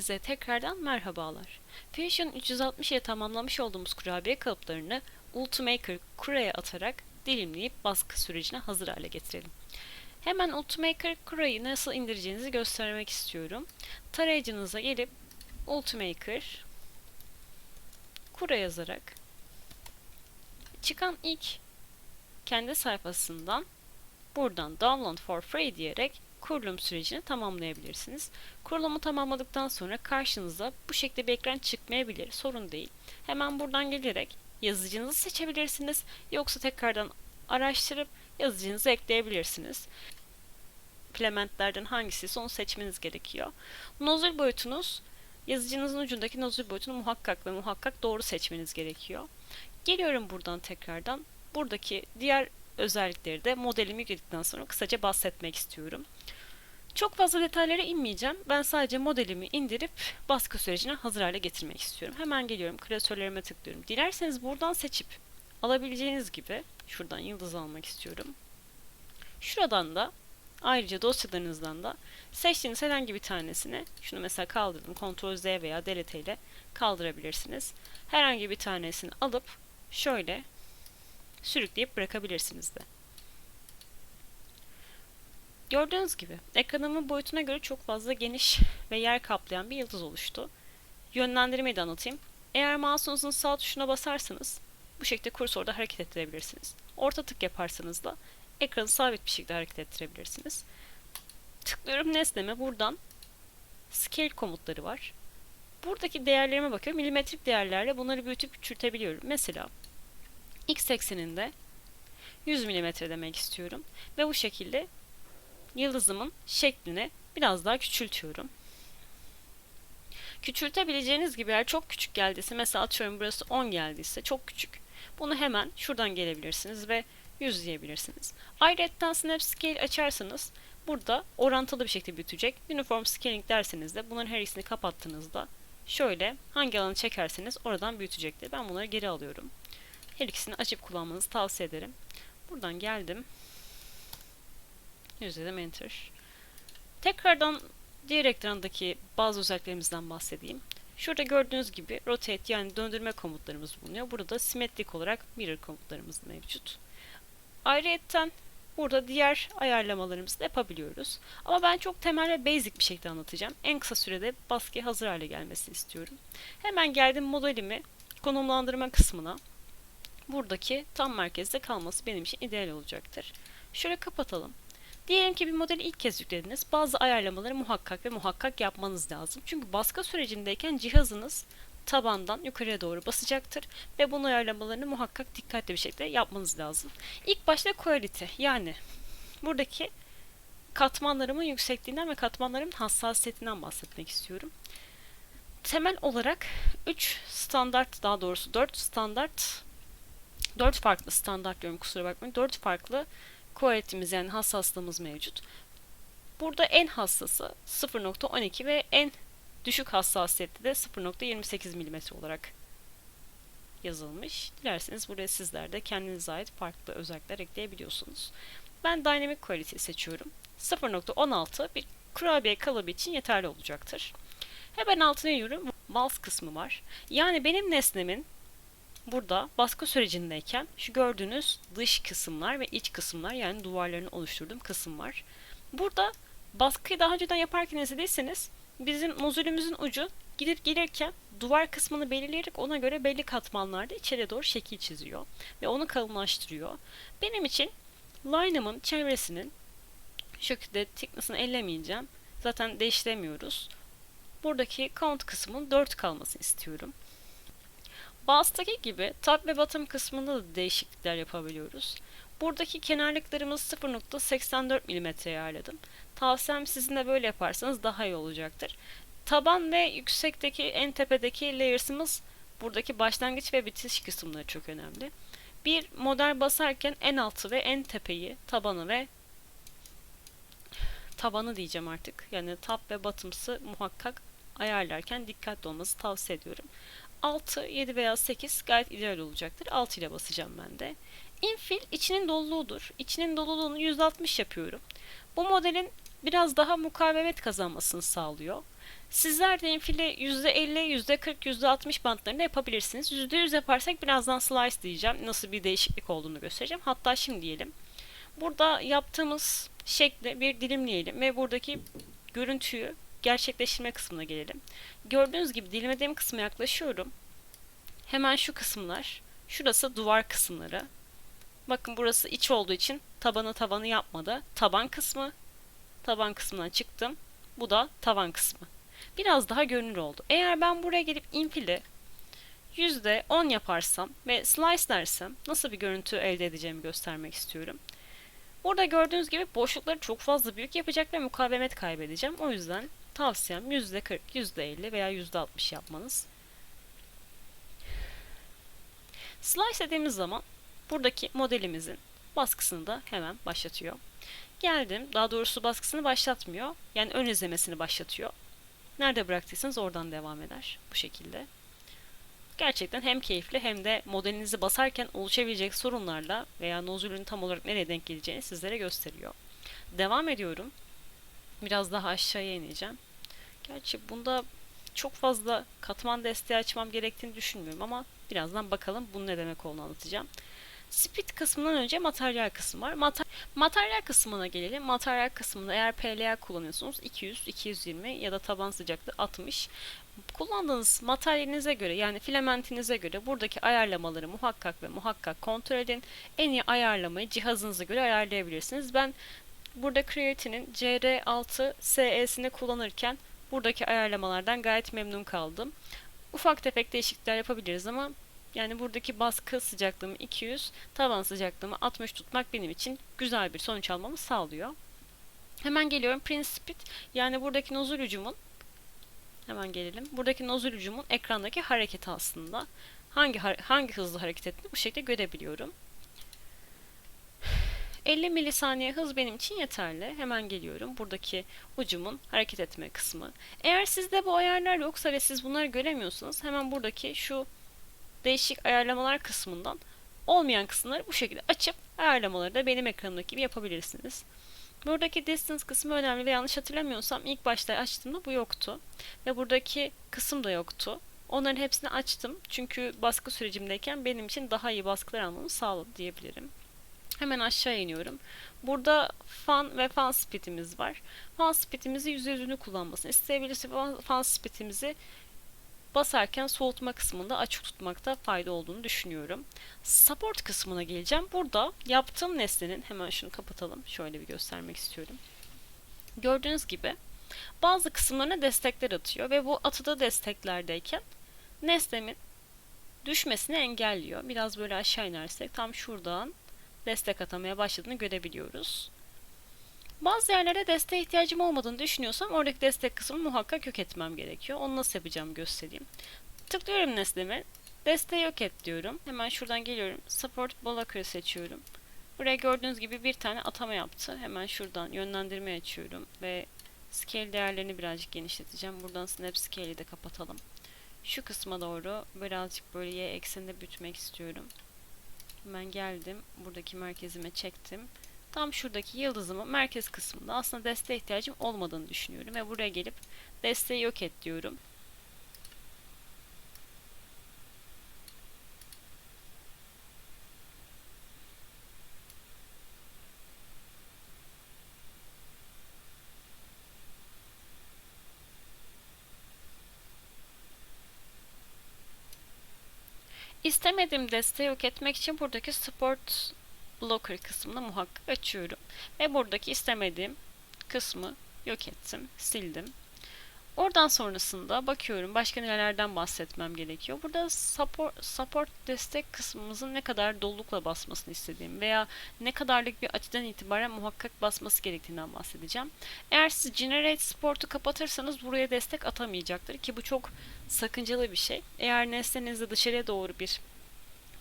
Herkese tekrardan merhabalar. Fusion 360 ile tamamlamış olduğumuz kurabiye kalıplarını Ultimaker kuraya atarak dilimleyip baskı sürecine hazır hale getirelim. Hemen Ultimaker kurayı nasıl indireceğinizi göstermek istiyorum. Tarayıcınıza gelip Ultimaker kura yazarak çıkan ilk kendi sayfasından buradan Download for Free diyerek kurulum sürecini tamamlayabilirsiniz. Kurulumu tamamladıktan sonra karşınıza bu şekilde bir ekran çıkmayabilir. Sorun değil. Hemen buradan gelerek yazıcınızı seçebilirsiniz. Yoksa tekrardan araştırıp yazıcınızı ekleyebilirsiniz. Filamentlerden hangisi onu seçmeniz gerekiyor. Nozul boyutunuz yazıcınızın ucundaki nozul boyutunu muhakkak ve muhakkak doğru seçmeniz gerekiyor. Geliyorum buradan tekrardan. Buradaki diğer özellikleri de modelimi yükledikten sonra kısaca bahsetmek istiyorum. Çok fazla detaylara inmeyeceğim. Ben sadece modelimi indirip baskı sürecine hazır hale getirmek istiyorum. Hemen geliyorum. Klasörlerime tıklıyorum. Dilerseniz buradan seçip alabileceğiniz gibi şuradan yıldız almak istiyorum. Şuradan da ayrıca dosyalarınızdan da seçtiğiniz herhangi bir tanesini şunu mesela kaldırdım. Ctrl Z veya Delete ile kaldırabilirsiniz. Herhangi bir tanesini alıp şöyle sürükleyip bırakabilirsiniz de. Gördüğünüz gibi ekranımın boyutuna göre çok fazla geniş ve yer kaplayan bir yıldız oluştu. Yönlendirmeyi de anlatayım. Eğer mouse'unuzun sağ tuşuna basarsanız bu şekilde kursorda hareket ettirebilirsiniz. Orta tık yaparsanız da ekranı sabit bir şekilde hareket ettirebilirsiniz. Tıklıyorum nesneme buradan scale komutları var. Buradaki değerlerime bakıyorum. Milimetrik değerlerle bunları büyütüp küçültebiliyorum. Mesela x ekseninde 100 mm demek istiyorum. Ve bu şekilde yıldızımın şeklini biraz daha küçültüyorum. Küçültebileceğiniz gibi eğer çok küçük geldiyse mesela atıyorum burası 10 geldiyse çok küçük. Bunu hemen şuradan gelebilirsiniz ve 100 diyebilirsiniz. Ayrıca Snap Scale açarsanız burada orantılı bir şekilde büyütecek. Uniform Scaling derseniz de bunların her ikisini kapattığınızda şöyle hangi alanı çekerseniz oradan büyütecektir. Ben bunları geri alıyorum. Her ikisini açıp kullanmanızı tavsiye ederim. Buradan geldim. Yüzledim Enter. Tekrardan diğer ekrandaki bazı özelliklerimizden bahsedeyim. Şurada gördüğünüz gibi rotate yani döndürme komutlarımız bulunuyor. Burada simetrik olarak mirror komutlarımız mevcut. Ayrıca burada diğer ayarlamalarımızı da yapabiliyoruz. Ama ben çok temel ve basic bir şekilde anlatacağım. En kısa sürede baskıya hazır hale gelmesini istiyorum. Hemen geldim modelimi konumlandırma kısmına. Buradaki tam merkezde kalması benim için ideal olacaktır. Şöyle kapatalım. Diyelim ki bir modeli ilk kez yüklediniz. Bazı ayarlamaları muhakkak ve muhakkak yapmanız lazım. Çünkü baskı sürecindeyken cihazınız tabandan yukarıya doğru basacaktır ve bunun ayarlamalarını muhakkak dikkatli bir şekilde yapmanız lazım. İlk başta quality yani buradaki katmanlarımın yüksekliğinden ve katmanlarımın hassasiyetinden bahsetmek istiyorum. Temel olarak 3 standart daha doğrusu 4 standart 4 farklı standart diyorum kusura bakmayın. 4 farklı quality'miz yani hassaslığımız mevcut. Burada en hassası 0.12 ve en düşük hassasiyetli de 0.28 mm olarak yazılmış. Dilerseniz buraya sizler de kendinize ait farklı özellikler ekleyebiliyorsunuz. Ben Dynamic Quality seçiyorum. 0.16 bir kurabiye kalıbı için yeterli olacaktır. Hemen altına iniyorum. Mouse kısmı var. Yani benim nesnemin burada baskı sürecindeyken şu gördüğünüz dış kısımlar ve iç kısımlar yani duvarlarını oluşturduğum kısım var. Burada baskıyı daha önceden yaparken izlediyseniz bizim nozülümüzün ucu gidip gelirken duvar kısmını belirleyerek ona göre belli katmanlarda içeri doğru şekil çiziyor ve onu kalınlaştırıyor. Benim için line'ımın çevresinin şu şekilde thickness'ını ellemeyeceğim. Zaten değiştiremiyoruz. Buradaki count kısmının 4 kalmasını istiyorum. Bastaki gibi top ve bottom kısmında da değişiklikler yapabiliyoruz. Buradaki kenarlıklarımız 0.84 mm ayarladım. Tavsiyem sizin de böyle yaparsanız daha iyi olacaktır. Taban ve yüksekteki en tepedeki layers'ımız buradaki başlangıç ve bitiş kısımları çok önemli. Bir model basarken en altı ve en tepeyi, tabanı ve tabanı diyeceğim artık. Yani top ve bottom'sı muhakkak ayarlarken dikkatli olması tavsiye ediyorum. 6, 7 veya 8 gayet ideal olacaktır. 6 ile basacağım ben de. Infill içinin doluluğudur. İçinin doluluğunu 160 yapıyorum. Bu modelin biraz daha mukavemet kazanmasını sağlıyor. Sizler de infili %50, %40, %60 bantlarında yapabilirsiniz. %100 yaparsak birazdan slice diyeceğim. Nasıl bir değişiklik olduğunu göstereceğim. Hatta şimdi diyelim. Burada yaptığımız şekli bir dilimleyelim ve buradaki görüntüyü gerçekleştirme kısmına gelelim. Gördüğünüz gibi dilimlediğim kısma yaklaşıyorum. Hemen şu kısımlar. Şurası duvar kısımları. Bakın burası iç olduğu için tabanı tavanı yapmadı. Taban kısmı. Taban kısmından çıktım. Bu da tavan kısmı. Biraz daha görünür oldu. Eğer ben buraya gelip infili %10 yaparsam ve slice dersem nasıl bir görüntü elde edeceğimi göstermek istiyorum. Burada gördüğünüz gibi boşlukları çok fazla büyük yapacak ve mukavemet kaybedeceğim. O yüzden tavsiyem %40, %50 veya %60 yapmanız. Slice dediğimiz zaman buradaki modelimizin baskısını da hemen başlatıyor. Geldim, daha doğrusu baskısını başlatmıyor. Yani ön izlemesini başlatıyor. Nerede bıraktıysanız oradan devam eder. Bu şekilde. Gerçekten hem keyifli hem de modelinizi basarken oluşabilecek sorunlarla veya nozulün tam olarak nereye denk geleceğini sizlere gösteriyor. Devam ediyorum. Biraz daha aşağıya ineceğim. Gerçi bunda çok fazla katman desteği açmam gerektiğini düşünmüyorum ama birazdan bakalım bunun ne demek olduğunu anlatacağım. Speed kısmından önce materyal kısmı var. Mater materyal kısmına gelelim. Materyal kısmında eğer PLA kullanıyorsunuz 200, 220 ya da taban sıcaklığı 60. Kullandığınız materyalinize göre yani filamentinize göre buradaki ayarlamaları muhakkak ve muhakkak kontrol edin. En iyi ayarlamayı cihazınıza göre ayarlayabilirsiniz. Ben burada Creatine'in CR6 SE'sini kullanırken buradaki ayarlamalardan gayet memnun kaldım. Ufak tefek değişiklikler yapabiliriz ama yani buradaki baskı sıcaklığımı 200, tavan sıcaklığımı 60 tutmak benim için güzel bir sonuç almamı sağlıyor. Hemen geliyorum Prince Speed. Yani buradaki nozul ucumun hemen gelelim. Buradaki nozul ucumun ekrandaki hareketi aslında. Hangi hangi hızlı hareket ettiğini bu şekilde görebiliyorum. 50 milisaniye hız benim için yeterli. Hemen geliyorum. Buradaki ucumun hareket etme kısmı. Eğer sizde bu ayarlar yoksa ve siz bunları göremiyorsanız hemen buradaki şu değişik ayarlamalar kısmından olmayan kısımları bu şekilde açıp ayarlamaları da benim ekranımdaki gibi yapabilirsiniz. Buradaki distance kısmı önemli ve yanlış hatırlamıyorsam ilk başta açtığımda bu yoktu. Ve buradaki kısım da yoktu. Onların hepsini açtım. Çünkü baskı sürecimdeyken benim için daha iyi baskılar almamı sağladı diyebilirim. Hemen aşağı iniyorum. Burada fan ve fan speed'imiz var. Fan speed'imizi %100'ünü kullanmasını isteyebilirsiniz. Fan speed'imizi basarken soğutma kısmında açık tutmakta fayda olduğunu düşünüyorum. Support kısmına geleceğim. Burada yaptığım nesnenin hemen şunu kapatalım. Şöyle bir göstermek istiyorum. Gördüğünüz gibi bazı kısımlarına destekler atıyor ve bu atıda desteklerdeyken nesnemin düşmesini engelliyor. Biraz böyle aşağı inersek tam şuradan destek atamaya başladığını görebiliyoruz. Bazı yerlere desteğe ihtiyacım olmadığını düşünüyorsam oradaki destek kısmını muhakkak yok etmem gerekiyor. Onu nasıl yapacağım göstereyim. Tıklıyorum nesneme. Desteği yok et diyorum. Hemen şuradan geliyorum. Support Blocker seçiyorum. Buraya gördüğünüz gibi bir tane atama yaptı. Hemen şuradan yönlendirme açıyorum ve scale değerlerini birazcık genişleteceğim. Buradan snap scale'i de kapatalım. Şu kısma doğru birazcık böyle y ekseninde bütmek istiyorum. Hemen geldim. Buradaki merkezime çektim. Tam şuradaki yıldızımın merkez kısmında aslında desteğe ihtiyacım olmadığını düşünüyorum ve buraya gelip desteği yok et diyorum. İstemediğim desteği yok etmek için buradaki support blocker kısmını muhakkak açıyorum. Ve buradaki istemediğim kısmı yok ettim, sildim. Oradan sonrasında bakıyorum başka nelerden bahsetmem gerekiyor. Burada support, support destek kısmımızın ne kadar dolulukla basmasını istediğim veya ne kadarlık bir açıdan itibaren muhakkak basması gerektiğinden bahsedeceğim. Eğer siz Generate Support'u kapatırsanız buraya destek atamayacaktır ki bu çok sakıncalı bir şey. Eğer nesnenizde dışarıya doğru bir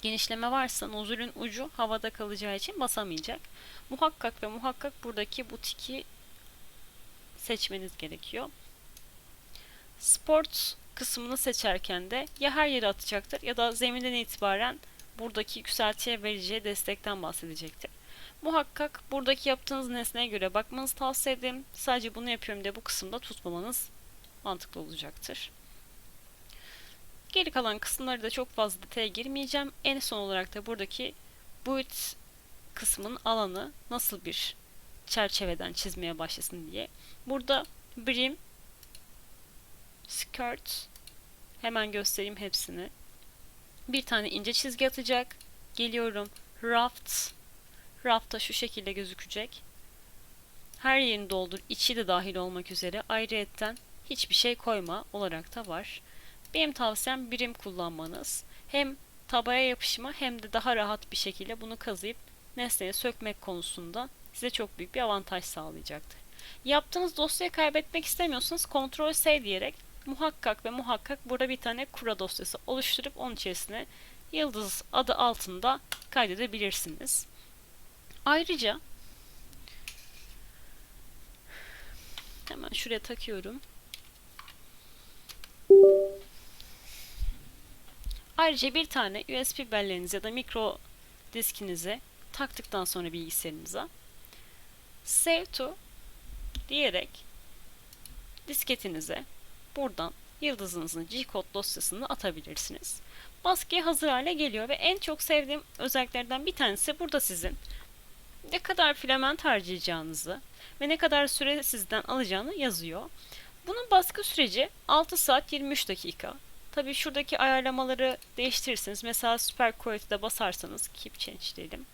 genişleme varsa nozulün ucu havada kalacağı için basamayacak. Muhakkak ve muhakkak buradaki bu tiki seçmeniz gerekiyor. Sport kısmını seçerken de ya her yere atacaktır ya da zeminden itibaren buradaki yükseltiye vereceği destekten bahsedecektir. Muhakkak buradaki yaptığınız nesneye göre bakmanızı tavsiye ederim. Sadece bunu yapıyorum diye bu kısımda tutmamanız mantıklı olacaktır. Geri kalan kısımları da çok fazla detaya girmeyeceğim. En son olarak da buradaki build kısmın alanı nasıl bir çerçeveden çizmeye başlasın diye. Burada brim, skirt, hemen göstereyim hepsini. Bir tane ince çizgi atacak. Geliyorum. Raft. Raft'ta şu şekilde gözükecek. Her yerini doldur. içi de dahil olmak üzere. Ayrıyetten hiçbir şey koyma olarak da var. Benim tavsiyem birim kullanmanız. Hem tabaya yapışma hem de daha rahat bir şekilde bunu kazıyıp nesneye sökmek konusunda size çok büyük bir avantaj sağlayacaktır. Yaptığınız dosyayı kaybetmek istemiyorsanız Ctrl S diyerek muhakkak ve muhakkak burada bir tane kura dosyası oluşturup onun içerisine yıldız adı altında kaydedebilirsiniz. Ayrıca hemen şuraya takıyorum. Ayrıca bir tane USB belleğiniz ya da mikro diskinize taktıktan sonra bilgisayarınıza Save to diyerek disketinize buradan yıldızınızın G-Code dosyasını atabilirsiniz. Baskıya hazır hale geliyor ve en çok sevdiğim özelliklerden bir tanesi burada sizin ne kadar filament harcayacağınızı ve ne kadar süre sizden alacağını yazıyor. Bunun baskı süreci 6 saat 23 dakika. Tabii şuradaki ayarlamaları değiştirirsiniz. Mesela Super Quality'de basarsanız Keep Change diyelim.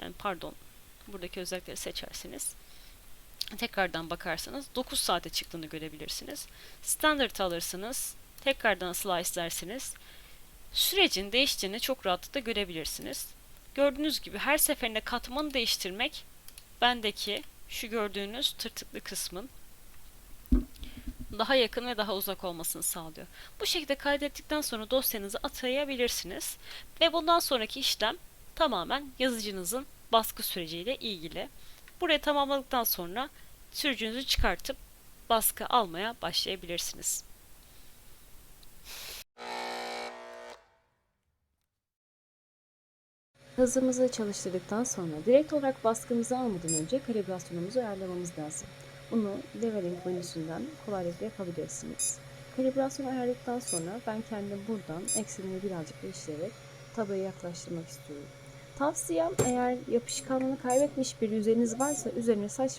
Yani pardon. Buradaki özellikleri seçerseniz tekrardan bakarsanız 9 saate çıktığını görebilirsiniz. Standard alırsınız. Tekrardan slice dersiniz. Sürecin değiştiğini çok rahatlıkla görebilirsiniz. Gördüğünüz gibi her seferinde katmanı değiştirmek bendeki şu gördüğünüz tırtıklı kısmın daha yakın ve daha uzak olmasını sağlıyor. Bu şekilde kaydettikten sonra dosyanızı atayabilirsiniz ve bundan sonraki işlem tamamen yazıcınızın baskı süreciyle ilgili. Burayı tamamladıktan sonra sürücünüzü çıkartıp baskı almaya başlayabilirsiniz. Hızımızı çalıştırdıktan sonra direkt olarak baskımızı almadan önce kalibrasyonumuzu ayarlamamız lazım. Bunu leveling menüsünden kolaylıkla yapabilirsiniz. Kalibrasyon ayarladıktan sonra ben kendim buradan eksenimi birazcık değiştirerek tabayı yaklaştırmak istiyorum. Tavsiyem eğer yapışkanlığını kaybetmiş bir yüzeyiniz varsa üzerine saç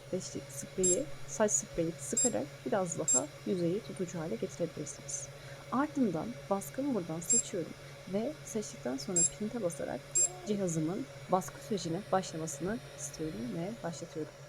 spreyi, saç spreyi sıkarak biraz daha yüzeyi tutucu hale getirebilirsiniz. Ardından baskımı buradan seçiyorum ve seçtikten sonra print'e basarak cihazımın baskı sürecine başlamasını istiyorum ve başlatıyorum.